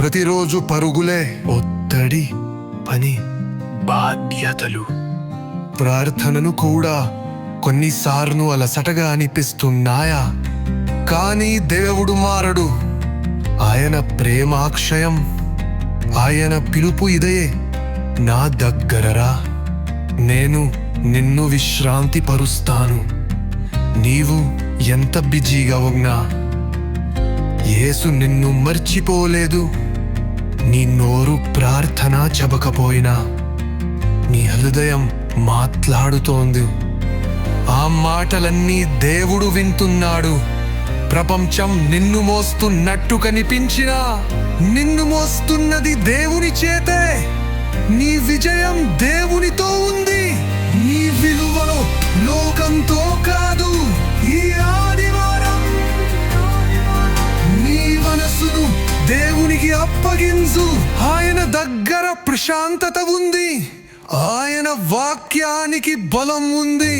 ప్రతిరోజు పరుగులే. ఒత్తిడి పని బాధ్యతలు. ప్రార్థనను కూడా కొన్నిసార్లు అలసటగా అనిపిస్తున్నాయా? కానీ దేవుడు మారడు. ఆయన ప్రేమాక్షయం. ఆయన పిలుపు ఇదే నా దగ్గరరా. నేను నిన్ను విశ్రాంతి పరుస్తాను నీవు ఎంత బిజీగా ఉన్నా. యేసు నిన్ను మర్చిపోలేదు. నీ నోరు ప్రార్థన చెబకపోయినా నీ హృదయం మాట్లాడుతోంది. ఆ మాటలన్నీ దేవుడు వింటున్నాడు. ప్రపంచం నిన్ను మోస్తున్నట్టు కనిపించినా నిన్ను మోస్తున్నది దేవుని చేతే నీ విజయం దేవు దేవునికి అప్పగించు ఆయన దగ్గర ప్రశాంతత ఉంది. ఆయన వాక్యానికి బలం ఉంది.